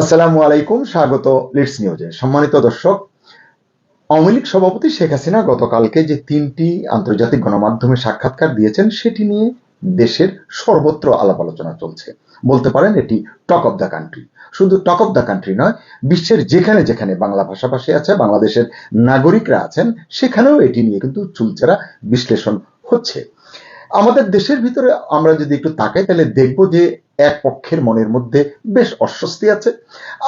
আসসালামু আলাইকুম, স্বাগত লিডস নিউজে সম্মানিত দর্শক, আওয়ামী লীগ সভাপতি শেখ হাসিনা গতকালকে যে তিনটি আন্তর্জাতিক গণমাধ্যমে সাক্ষাৎকার দিয়েছেন, সেটি নিয়ে দেশের সর্বত্র আলাপ আলোচনা চলছে। বলতে পারেন এটি টক অফ দ্য কান্ট্রি। শুধু টক অফ দ্য কান্ট্রি নয়, বিশ্বের যেখানে যেখানে বাংলা ভাষাভাষী আছে, বাংলাদেশের নাগরিকরা আছেন, সেখানেও এটি নিয়ে কিন্তু চুলচেরা বিশ্লেষণ হচ্ছে। আমাদের দেশের ভিতরে আমরা যদি একটু তাকাই, তাহলে দেখব যে এক পক্ষের মনের মধ্যে বেশ অস্বস্তি আছে।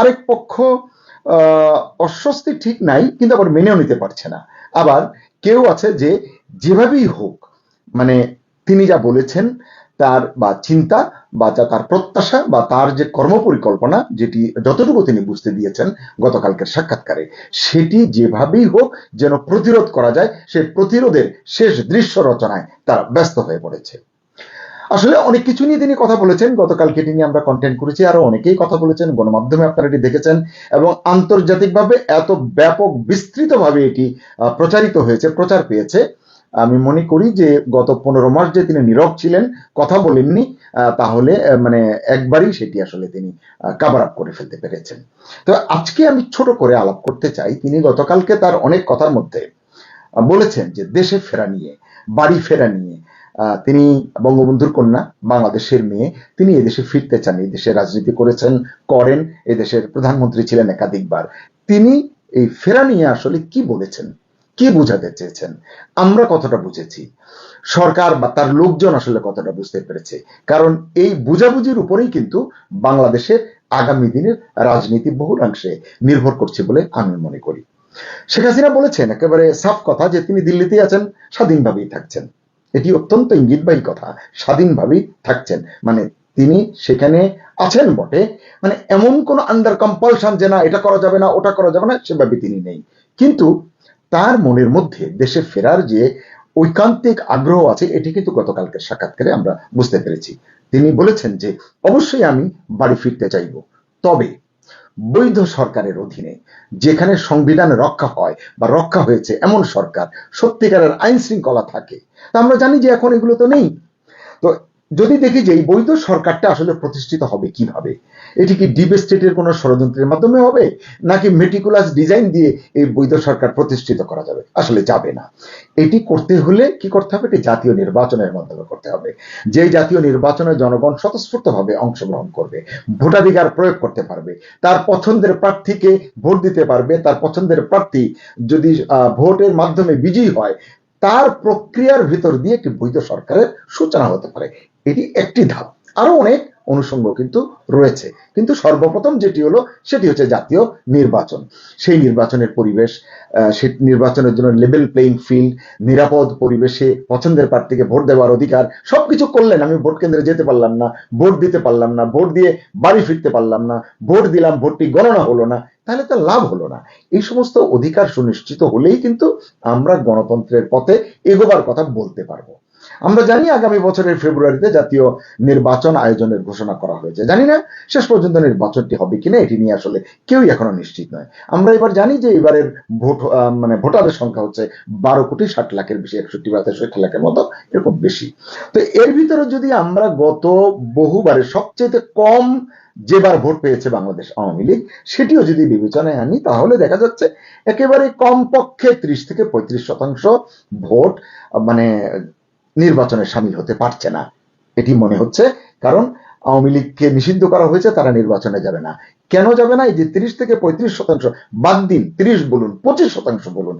আরেক পক্ষ অস্বস্তি ঠিক নাই, কিন্তু আবার মেনেও নিতে পারছে না। আবার কেউ আছে যে যেভাবেই হোক মানে তিনি যা বলেছেন, তার বা চিন্তা বা যা তার প্রত্যাশা বা তার যে কর্মপরিকল্পনা, যেটি যতটুকু তিনি বুঝতে দিয়েছেন গতকালকের সাক্ষাৎকারে, সেটি যেভাবেই হোক যেন প্রতিরোধ করা যায়, সে প্রতিরোধের শেষ দৃশ্য রচনায় তারা ব্যস্ত হয়ে পড়েছে। আসলে অনেক কিছু নিয়ে তিনি কথা বলেছেন। গতকালকে নিয়ে আমরা কন্টেন্ট করেছি, আরও অনেকেই কথা বলেছেন, গণমাধ্যমে আপনারা এটি দেখেছেন এবং আন্তর্জাতিকভাবে এত ব্যাপক বিস্তৃতভাবে এটি প্রচারিত হয়েছে, প্রচার পেয়েছে। আমি মনে করি যে গত পনেরো মাস যে তিনি নীরব ছিলেন, কথা বলেননি তাহলে মানে একবারই সেটি আসলে তিনি কাভার আপ করে ফেলতে পেরেছেন। তো আজকে আমি ছোট করে আলাপ করতে চাই। তিনি গতকালকে তার অনেক কথার মধ্যে বলেছেন যে দেশে ফেরা নিয়ে, বাড়ি ফেরা নিয়ে তিনি বঙ্গবন্ধুর কন্যা, বাংলাদেশের মেয়ে। তিনি এদেশে ফিরতে চান, এই দেশে রাজনীতি করেছেন, করেন এদেশের প্রধানমন্ত্রী ছিলেন একাধিকবার। তিনি এই ফেরা নিয়ে আসলে কি বলেছেন? কি বোঝাতে চেয়েছেন? আমরা কতটা বুঝেছি? সরকার বা তার লোকজন আসলে কতটা বুঝতে পেরেছে? কারণ এই বুঝাবুঝির উপরেই কিন্তু বাংলাদেশের আগামী দিনের রাজনীতি বহুলাংশে নির্ভর করছে বলে আমি মনে করি। শেখ হাসিনা বলেছেন, একেবারে সাফ কথা যে তিনি দিল্লিতেই আছেন, স্বাধীনভাবেই থাকছেন। এটি অত্যন্ত ইঙ্গিতবাহী কথা। স্বাধীনভাবেই থাকছেন। মানে তিনি সেখানে আছেন বটে। মানে এমন কোন আন্ডার কম্পালশন যে না, এটা করা যাবে না, ওটা করা যাবে না, সেভাবে তিনি নেই। কিন্তু তার মনের মধ্যে দেশে ফেরার যে ঐকান্তিক আগ্রহ আছে, এটি কিন্তু গতকালকে সাক্ষাৎকারে আমরা বুঝতে পেরেছি। তিনি বলেছেন যে, অবশ্যই আমি বাড়ি ফিরতে চাইব। তবে বৈধ সরকারের অধীনে, যেখানে সংবিধান রক্ষা হয় বা রক্ষা হয়েছে এমন সরকার, সত্যিকারের আইন শৃঙ্খলা থাকে। তা আমরা জানি যে এখন এগুলো তো নেই। তো যদি দেখি যে এই বৈধ সরকারটা আসলে প্রতিষ্ঠিত হবে কীভাবে? এটি কি ডিপ স্টেটের কোনো ষড়যন্ত্রের মাধ্যমে হবে? নাকি মেটিকুলাস ডিজাইন দিয়ে এই বৈধ সরকার প্রতিষ্ঠিত করা যাবে? আসলে যাবে না। এটি করতে হলে কি করতে হবে? এটি জাতীয় নির্বাচনের মাধ্যমে করতে হবে। যে জাতীয় নির্বাচনে জনগণ স্বতঃস্ফূর্তভাবে অংশগ্রহণ করবে, ভোটাধিকার প্রয়োগ করতে পারবে, তার পছন্দের প্রার্থীকে ভোট দিতে পারবে, তার পছন্দের প্রার্থী যদি ভোটের মাধ্যমে বিজয়ী হয় তার প্রক্রিয়ার ভিতর দিয়ে একটি বৈধ সরকারের সূচনা হতে পারে? এটি একটি ধাপ। আরও অনেক অনুষঙ্গ কিন্তু রয়েছে। কিন্তু সর্বপ্রথম যেটি হলো, সেটি হচ্ছে জাতীয় নির্বাচন। সেই নির্বাচনের পরিবেশ সেই নির্বাচনের জন্য লেভেল প্লেইং ফিল্ড নিরাপদ পরিবেশে পছন্দের প্রার্থীকে ভোট দেওয়ার অধিকার, সবকিছু করলেন। আমি ভোট কেন্দ্রে যেতে পারলাম না, ভোট দিতে পারলাম না, ভোট দিয়ে বাড়ি ফিরতে পারলাম না, ভোট দিলাম, ভোটটি গণনা হলো না, তাহলে তার লাভ হলো না। এই সমস্ত অধিকার সুনিশ্চিত হলেই কিন্তু আমরা গণতন্ত্রের পথে এগোবার কথা বলতে পারব। আমরা জানি আগামী বছরের ফেব্রুয়ারিতে জাতীয় নির্বাচন আয়োজনের ঘোষণা করা হয়েছে। জানি না শেষ পর্যন্ত নির্বাচনটি হবে কিনা এটি নিয়ে আসলে কেউই এখনও নিশ্চিত নয়। আমরা এবার জানি যে এবারের ভোট মানে ভোটারের সংখ্যা হচ্ছে বারো কোটি ষাট লাখের বেশি, একষট্টি বা তেষট্টি লাখের মতো, এরকম বেশি। তো এর ভিতরে যদি আমরা গত বহুবারে সবচেয়ে কম যেবার ভোট পেয়েছে বাংলাদেশ আওয়ামী লীগ, সেটিও যদি বিবেচনায় আনি, তাহলে দেখা যাচ্ছে একেবারে কমপক্ষে ত্রিশ থেকে পঁয়ত্রিশ শতাংশ ভোট মানে নির্বাচনে সামিল হতে পারছে না। এটি মনে হচ্ছে, কারণ আওয়ামী লীগকে নিষিদ্ধ করা হয়েছে, তারা নির্বাচনে যাবে না। কেন যাবে না? এই যে তিরিশ থেকে পঁয়ত্রিশ শতাংশ, বাদ দিন, তিরিশ বলুন, পঁচিশ শতাংশ বলুন,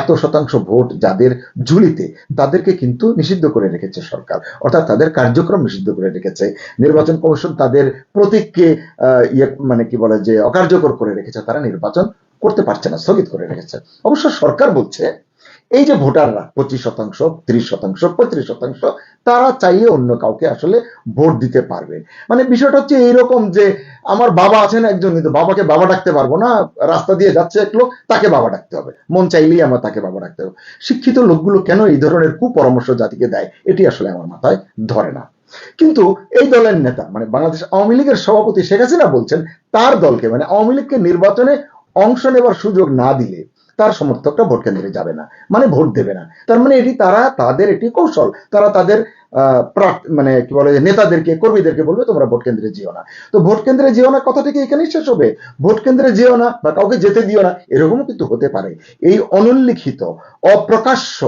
এত শতাংশ ভোট যাদের ঝুলিতে, তাদেরকে কিন্তু নিষিদ্ধ করে রেখেছে সরকার। অর্থাৎ তাদের কার্যক্রম নিষিদ্ধ করে রেখেছে। নির্বাচন কমিশন তাদের প্রতীককে ইয়ে মানে কি বলে যে, অকার্যকর করে রেখেছে, তারা নির্বাচন করতে পারছে না, স্থগিত করে রেখেছে। অবশ্য সরকার বলছে এই যে ভোটাররা পঁচিশ শতাংশ, ত্রিশ শতাংশ, পঁয়ত্রিশ শতাংশ, তারা চাইলে অন্য কাউকে আসলে ভোট দিতে পারবে। মানে বিষয়টা হচ্ছে এইরকম যে আমার বাবা আছেন একজন, কিন্তু বাবাকে বাবা ডাকতে পারব না। রাস্তা দিয়ে যাচ্ছে এক লোক, তাকে বাবা ডাকতে হবে। মন চাইলেই আমার তাকে বাবা ডাকতে হবে শিক্ষিত লোকগুলো কেন এই ধরনের কুপরামর্শ জাতিকে দেয়? এটি আসলে আমার মাথায় ধরে না। কিন্তু এই দলের নেতা মানে বাংলাদেশ আওয়ামী লীগের সভাপতি শেখ হাসিনা বলছেন, তার দলকে মানে আওয়ামী লীগকে নির্বাচনে অংশ নেবার সুযোগ না দিলে তার সমর্থকরা ভোট কেন্দ্রে যাবে না মানে ভোট দেবে না। তার মানে এটি তারা, তাদের একটি কৌশল। তারা তাদের মানে কি বলে, নেতাদেরকে, কর্মীদেরকে বলবে, তোমরা ভোট কেন্দ্রে যেও না। তো ভোট কেন্দ্রে যেও না, কথাটা কি এখানেই শেষ হবে? ভোট কেন্দ্রে যেও না বা কাউকে যেতে দিও না, এরকমও কিন্তু হতে পারে। এই অনুল্লিখিত, অপ্রকাশ্য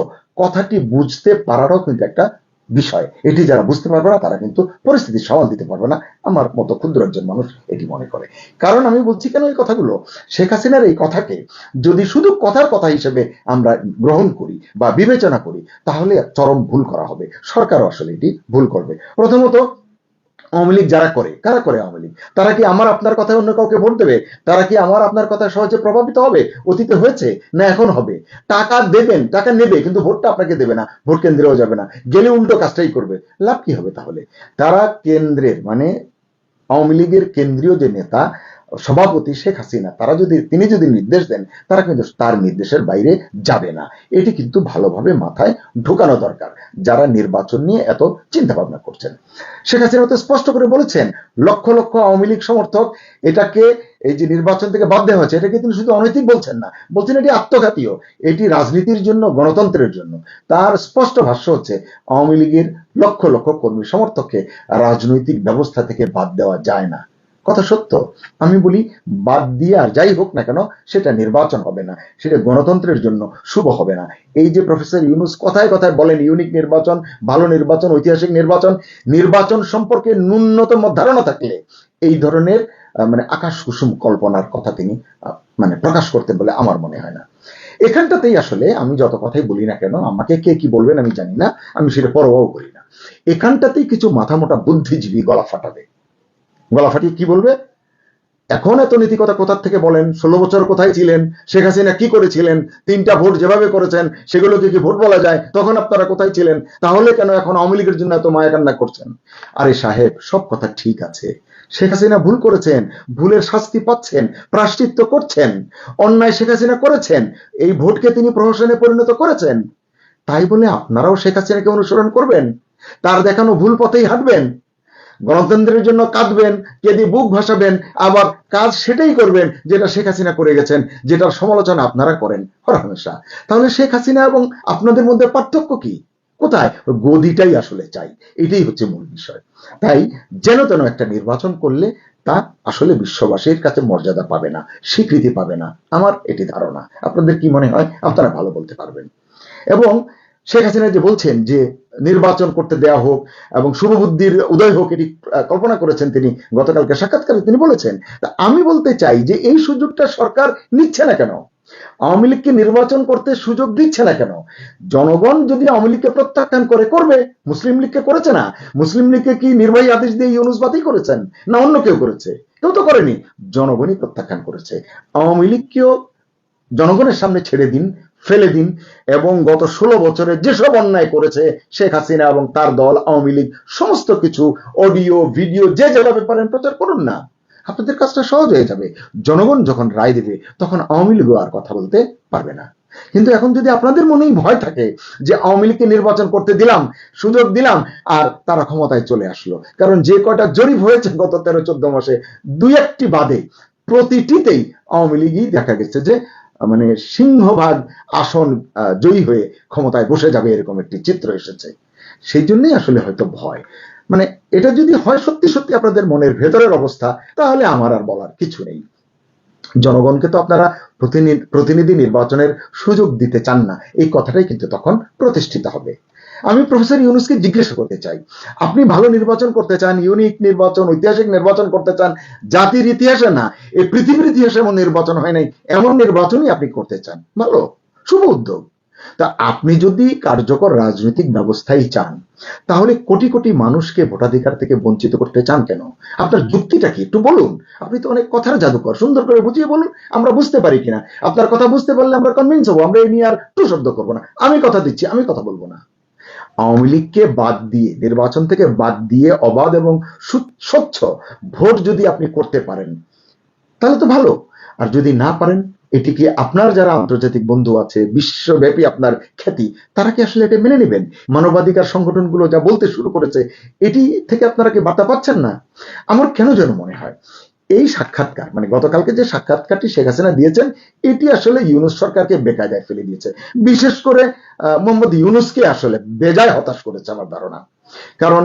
কথাটি বুঝতে পারারও কিন্তু একটা বিষয়। এটি যারা বুঝতে পারবে না, তারা কিন্তু পরিস্থিতি সামাল দিতে পারবে না। আমার মতো ক্ষুদ্র একজন মানুষ এটি মনে করে। কারণ আমি বলছি কেন এই কথাগুলো? শেখ হাসিনার এই কথাকে যদি শুধু কথার কথা হিসেবে আমরা গ্রহণ করি বা বিবেচনা করি, তাহলে চরম ভুল করা হবে। সরকারও আসলে এটি ভুল করবে। প্রথমত আওয়ামী লীগ যারা করে, কারা করে আওয়ামী লীগ? তারা কি আমার আপনার কথা অন্য কাউকে ভোট দেবে? তারা কি আমার আপনার কথা সহজে প্রভাবিত হবে? অতীতে হয়েছে না এখন হবে? টাকা দেবেন, টাকা নেবে, কিন্তু ভোটটা আপনাকে দেবে না। ভোট কেন্দ্রেও যাবে না। গেলে উল্টো কাজটাই করবে। লাভ কি হবে তাহলে? তারা কেন্দ্রের মানে আওয়ামী লীগের কেন্দ্রীয় যে নেতা সভাপতি শেখ হাসিনা, তারা যদি, তিনি যদি নির্দেশ দেন, তারা কিন্তু তার নির্দেশের বাইরে যাবে না। এটি কিন্তু ভালোভাবে মাথায় ঢোকানো দরকার, যারা নির্বাচন নিয়ে এত চিন্তা ভাবনা করছেন। শেখ হাসিনা তো স্পষ্ট করে বলেছেন, লক্ষ লক্ষ আওয়ামী লীগ সমর্থক এটাকে, এই যে নির্বাচন থেকে বাদ দেওয়া হয়েছে, এটাকে তিনি শুধু অনৈতিক বলছেন না, বলছেন এটি আত্মঘাতীয় এটি রাজনীতির জন্য, গণতন্ত্রের জন্য। তার স্পষ্ট ভাষ্য হচ্ছে, আওয়ামী লীগের লক্ষ লক্ষ কর্মী সমর্থককে রাজনৈতিক ব্যবস্থা থেকে বাদ দেওয়া যায় না। কথা সত্য? আমি বলি, বাদ দিয়ে আর যাই হোক না কেন, সেটা নির্বাচন হবে না, সেটা গণতন্ত্রের জন্য শুভ হবে না। এই যে প্রফেসর ইউনুস কথায় কথায় বলেন, ইউনিক নির্বাচন, ভালো নির্বাচন, ঐতিহাসিক নির্বাচন। নির্বাচন সম্পর্কে ন্যূনতম ধারণা থাকলে এই ধরনের মানে আকাশ কুসুম কল্পনার কথা তিনি মানে প্রকাশ করতে বলে আমার মনে হয় না। এখানটাতেই আসলে আমি যত কথাই বলি না কেন, আমাকে কে কি বলবেন আমি জানি না, আমি সেটা পরোয়াও করি না। এখানটাতেই কিছু মাথা মোটা বুদ্ধিজীবী গলা ফাটাবে। গলা ফাটিয়ে কি বলবে? এখন এত নীতিকতা কোথার থেকে বলেন? ষোলো বছর কোথায় ছিলেন? শেখ হাসিনা কি করেছিলেন? তিনটা ভোট যেভাবে করেছেন, সেগুলোকে কি ভোট বলা যায়? তখন আপনারা কোথায় ছিলেন? তাহলে কেন এখন আওয়ামী লীগের জন্য এত মায়া কান্না করছেন? আরে সাহেব, সব কথা ঠিক আছে। শেখ হাসিনা ভুল করেছেন, ভুলের শাস্তি পাচ্ছেন প্রাশ্চিত্য করছেন, অন্যায় শেখ হাসিনা করেছেন, এই ভোটকে তিনি প্রহসনে পরিণত করেছেন। তাই বলে আপনারাও শেখ হাসিনাকে অনুসরণ করবেন? তার দেখানো ভুল পথেই হাঁটবেন? গণতন্ত্রের জন্য কাঁদবেন কেঁদে বুক ভাসাবেন, আবার কাজ সেটাই করবেন যেটা শেখ হাসিনা করে গেছেন, যেটার সমালোচনা আপনারা করেন। হরহামেশা তাহলে শেখ হাসিনা এবং আপনাদের মধ্যে পার্থক্য কি? কোথায়? গদিটাই আসলে চাই। এটাই হচ্ছে মূল বিষয়। তাই যেন তেন একটা নির্বাচন করলে তা আসলে বিশ্ববাসীর কাছে মর্যাদা পাবে না, স্বীকৃতি পাবে না। আমার এটি ধারণা। আপনাদের কি মনে হয়? আপনারা ভালো বলতে পারবেন। এবং শেখ হাসিনা যে বলছেন যে নির্বাচন করতে দেয়া হোক এবং শুভবুদ্ধির উদয় হোক এটি কল্পনা করেছেন তিনি, গতকালকে সাক্ষাৎকারে তিনি বলেছেন। তা আমি বলতে চাই যে এই সুযোগটা সরকার নিচ্ছে না কেন? আওয়ামী লীগকে নির্বাচন করতে সুযোগ দিচ্ছে না কেন? জনগণ যদি আওয়ামী লীগকে প্রত্যাখ্যান করে, করবে। মুসলিম লীগকে করেছে না। মুসলিম লীগকে কি নির্বাহী আদেশ দিয়ে ইউনুস বাতিল করেছেন? না অন্য কেউ করেছে? কেউ তো করেনি। জনগণই প্রত্যাখ্যান করেছে। আওয়ামী লীগকেও জনগণের সামনে ছেড়ে দিন। ফেলে দিন এবং গত ষোলো বছরে যেসব অন্যায় করেছে শেখ হাসিনা এবং তার দল আওয়ামী লীগ, সমস্ত কিছু, অডিও, ভিডিও, যে যেভাবে পারেন প্রচার করুন না, আপনাদের কাজটা সহজ হয়ে যাবে। জনগণ যখন রায় দেবে, তখন আওয়ামী লীগও আর কথা বলতে পারবে না। কিন্তু এখন যদি আপনাদের মনেই ভয় থাকে যে আওয়ামী লীগকে নির্বাচন করতে দিলাম, সুযোগ দিলাম, আর তারা ক্ষমতায় চলে আসলো, কারণ যে কয়টা জরিপ হয়েছে গত তেরো চোদ্দ মাসে দুই একটি বাদে প্রতিটিতেই আওয়ামী লীগই দেখা গেছে যে মানে সিংহভাগ আসন জয়ী হয়ে ক্ষমতায় বসে যাবে এরকম একটি চিত্র এসেছে। সেই জন্যই আসলে হয়তো ভয়। মানে এটা যদি হয় সত্যি সত্যি আপনাদের মনের ভেতরের অবস্থা, তাহলে আমার আর বলার কিছু নেই। জনগণকে তো আপনারা প্রতিনি- প্রতিনিধি নির্বাচনের সুযোগ দিতে চান না। এই কথাটাই কিন্তু তখন প্রতিষ্ঠিত হবে। আমি প্রফেসর ইউনুসকে জিজ্ঞাসা করতে চাই। আপনি ভালো নির্বাচন করতে চান, ইউনিক নির্বাচন, ঐতিহাসিক নির্বাচন করতে চান, জাতির ইতিহাসে না, এই পৃথিবীর ইতিহাসে এমন নির্বাচন হয় নাই, এমন নির্বাচনই আপনি করতে চান। ভালো, শুভ উদ্যোগ। তা আপনি যদি কার্যকর রাজনৈতিক ব্যবস্থাই চান, তাহলে কোটি কোটি মানুষকে ভোটাধিকার থেকে বঞ্চিত করতে চান কেন? আপনার যুক্তিটা কি? একটু বলুন। আপনি তো অনেক কথার জাদুকর। সুন্দর করে বুঝিয়ে বলুন, আমরা বুঝতে পারি কিনা। আপনার কথা বুঝতে পারলে আমরা কনভিন্স হব, আমরা এই নিয়ে আর টু শব্দ করব না। আমি কথা দিচ্ছি, আমি কথা বলব না। আওয়ামী লীগকে বাদ দিয়ে, নির্বাচন থেকে বাদ দিয়ে অবাধ এবং স্বচ্ছ ভোট যদি আপনি করতে পারেন, তাহলে তো ভালো। আর যদি না পারেন, এটি কি আপনার যারা আন্তর্জাতিক বন্ধু আছে, বিশ্বব্যাপী আপনার খ্যাতি, তারা কি আসলে এটা মেনে নেবেন? মানবাধিকার সংগঠনগুলো যা বলতে শুরু করেছে, এটি থেকে আপনারা কি বার্তা পাচ্ছেন না? আমার কেন যেন মনে হয় এই সাক্ষাৎকার মানে গতকালকে যে সাক্ষাৎকারটি শেখ হাসিনা দিয়েছেন, এটি আসলে ইউনুস সরকারকে বেকায়দায় ফেলে দিয়েছে। বিশেষ করে মোহাম্মদ ইউনুসকে আসলে বেজায় হতাশ করেছে আমার ধারণা। কারণ,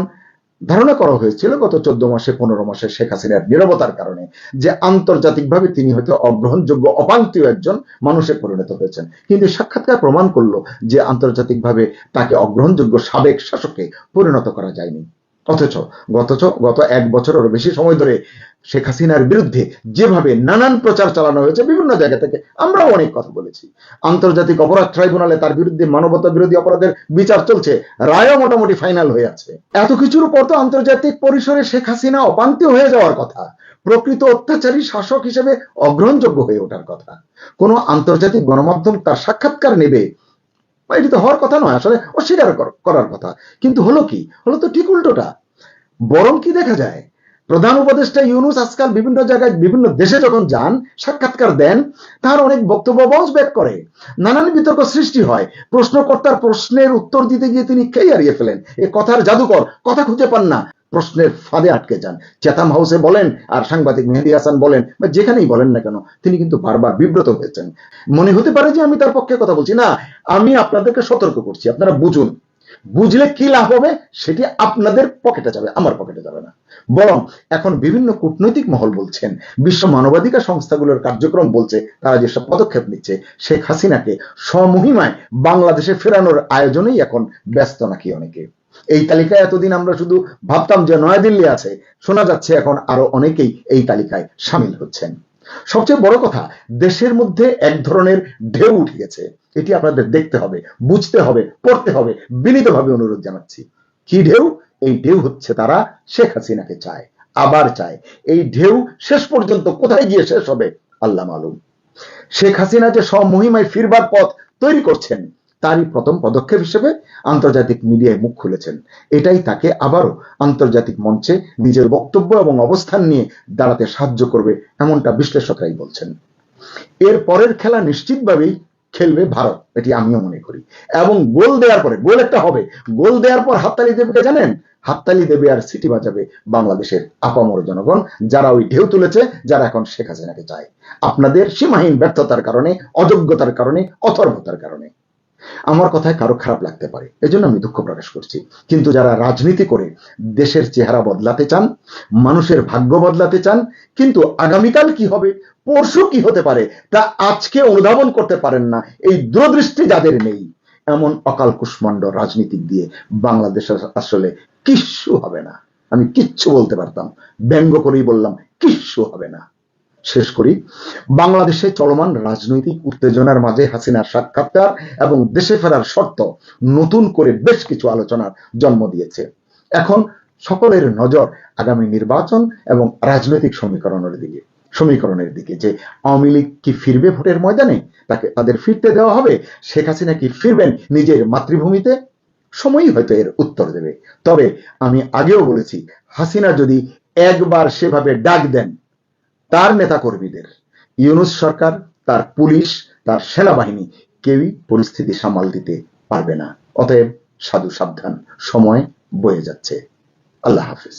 ধারণা করা হয়েছিল গত চোদ্দ মাসে, পনেরো মাসে শেখ হাসিনার নিরবতার কারণে যে আন্তর্জাতিকভাবে তিনি হয়তো অগ্রহণযোগ্য অপান্তীয় একজন মানুষে পরিণত হয়েছেন। কিন্তু সাক্ষাৎকার প্রমাণ করল যে আন্তর্জাতিকভাবে তাকে অগ্রহণযোগ্য সাবেক শাসককে পরিণত করা যায়নি। অথচ গত গত এক বছরেরও বেশি সময় ধরে শেখ হাসিনার বিরুদ্ধে যেভাবে নানান প্রচার চালানো হয়েছে বিভিন্ন জায়গা থেকে, আমরাও অনেক কথা বলেছি। আন্তর্জাতিক অপরাধ ট্রাইব্যুনালে তার বিরুদ্ধে মানবতা বিরোধী অপরাধের বিচার চলছে, রায়ও মোটামুটি ফাইনাল হয়ে আছে। এত কিছুর পর তো আন্তর্জাতিক পরিসরে শেখ হাসিনা অপান্তীয় হয়ে যাওয়ার কথা, প্রকৃত অত্যাচারী শাসক হিসেবে অগ্রহণযোগ্য হয়ে ওঠার কথা। কোন আন্তর্জাতিক গণমাধ্যম তার সাক্ষাৎকার নেবে এটি তো হওয়ার কথা নয়, আসলে অস্বীকার করার কথা। কিন্তু হলো কি? হলো তো ঠিক উল্টোটা। বরং কি দেখা যায়? প্রধান উপদেষ্টা ইউনুস আজকাল বিভিন্ন জায়গায় বিভিন্ন দেশে যখন যান, সাক্ষাৎকার দেন, তার অনেক বক্তব্য বাউন্স ব্যাক করে। নানান বিতর্ক সৃষ্টি হয়। প্রশ্নকর্তার প্রশ্নের উত্তর দিতে গিয়ে তিনি খেয়ে হারিয়ে ফেলেন। এ কথার জাদুকর, কথা খুঁজে পান না। প্রশ্নের ফাঁদে আটকে যান। চেতাম হাউসে বলেন আর সাংবাদিক মেহেদি হাসান বলেন, বা যেখানেই বলেন না কেন, তিনি কিন্তু বারবার বিব্রত হয়েছেন। মনে হতে পারে যে আমি তার পক্ষে কথা বলছি। না, আমি আপনাদেরকে সতর্ক করছি, আপনারা বুঝুন। বুঝলে কি লাভ হবে? সেটি আপনাদের পকেটে যাবে, আমার পকেটে যাবে না। বরং এখন বিভিন্ন কূটনৈতিক মহল বলছেন, বিশ্ব মানবাধিকার সংস্থাগুলোর কার্যক্রম বলছে, তারা যেসব পদক্ষেপ নিচ্ছে, শেখ হাসিনাকে স্বমহিমায় বাংলাদেশে ফেরানোর আয়োজনেই এখন ব্যস্ত নাকি অনেকে। এই তালিকায় এতদিন আমরা শুধু ভাবতাম যে নয়াদিল্লি আছে, শোনা যাচ্ছে এখন আরও অনেকেই এই তালিকায় সামিল হচ্ছেন। সবচেয়ে বড় কথা, দেশের মধ্যে এক ধরনের ঢেউ উঠে গেছে এটি আপনাদের দেখতে হবে, বুঝতে হবে, পড়তে হবে, বিনীতভাবে অনুরোধ জানাচ্ছি। কি ঢেউ? এই ঢেউ হচ্ছে তারা শেখ হাসিনাকে চায়, আবার চায়। এই ঢেউ শেষ পর্যন্ত কোথায় গিয়ে শেষ হবে? আল্লাহ মালুম। শেখ হাসিনা যে স্বমহিমায় ফিরবার পথ তৈরি করছেন তারই প্রথম পদক্ষেপ হিসেবে আন্তর্জাতিক মিডিয়ায় মুখ খুলেছেন। এটাই তাকে আবারও আন্তর্জাতিক মঞ্চে নিজের বক্তব্য এবং অবস্থান নিয়ে দাঁড়াতে সাহায্য করবে এমনটা বিশ্লেষকরাই বলছেন। এর পরের খেলা নিশ্চিতভাবেই খেলবে ভারত, এটি আমিও মনে করি। এবং গোল দেওয়ার পরে, গোল একটা হবে, গোল দেওয়ার পর হাততালি দেবে, জানেন? হাততালি দেবে আর সিটি বাজাবে বাংলাদেশের আপামর জনগণ, যারা ওই ঢেউ তুলেছে, যারা এখন শেখ হাসিনাকে চায়। আপনাদের সীমাহীন ব্যর্থতার কারণে, অযোগ্যতার কারণে, অথর্বতার কারণে। আমার কথায় কারও খারাপ লাগতে পারে। এজন্য আমি দুঃখ প্রকাশ করছি। কিন্তু যারা রাজনীতি করে দেশের চেহারা বদলাতে চান, মানুষের ভাগ্য বদলাতে চান, কিন্তু আগামীকাল কি হবে, পরশু কি হতে পারে, তা আজকে অনুধাবন করতে পারেন না, এই দূরদৃষ্টি যাদের নেই, এমন অকাল কুষ্মাণ্ড রাজনীতি দিয়ে বাংলাদেশ আসলে কিচ্ছু হবে না। আমি কিচ্ছু বলতে পারতাম, ব্যঙ্গ করেই বললাম, কিচ্ছু হবে না। শেষ করি। বাংলাদেশে চলমান রাজনৈতিক উত্তেজনার মাঝে হাসিনার সাক্ষাৎকার এবং দেশে ফেরার শর্ত নতুন করে বেশ কিছু আলোচনার জন্ম দিয়েছে। এখন সকলের নজর আগামী নির্বাচন এবং রাজনৈতিক সমীকরণের দিকে সমীকরণের দিকে। যে আওয়ামী লীগ কি ফিরবে ভোটের ময়দানে? তাকে তাদের ফিরতে দেওয়া হবে? শেখ হাসিনা কি ফিরবেন নিজের মাতৃভূমিতে? সময়ই হয়তো এর উত্তর দেবে। তবে আমি আগেও বলেছি, হাসিনা যদি একবার সেভাবে ডাক দেন তার নেতাকর্মীদের, ইউনুস সরকার, তার পুলিশ, তার সেনাবাহিনী কেউই পরিস্থিতি সামাল দিতে পারবে না। অতএব সাধু সাবধান, সময় বয়ে যাচ্ছে। আল্লাহ হাফিজ।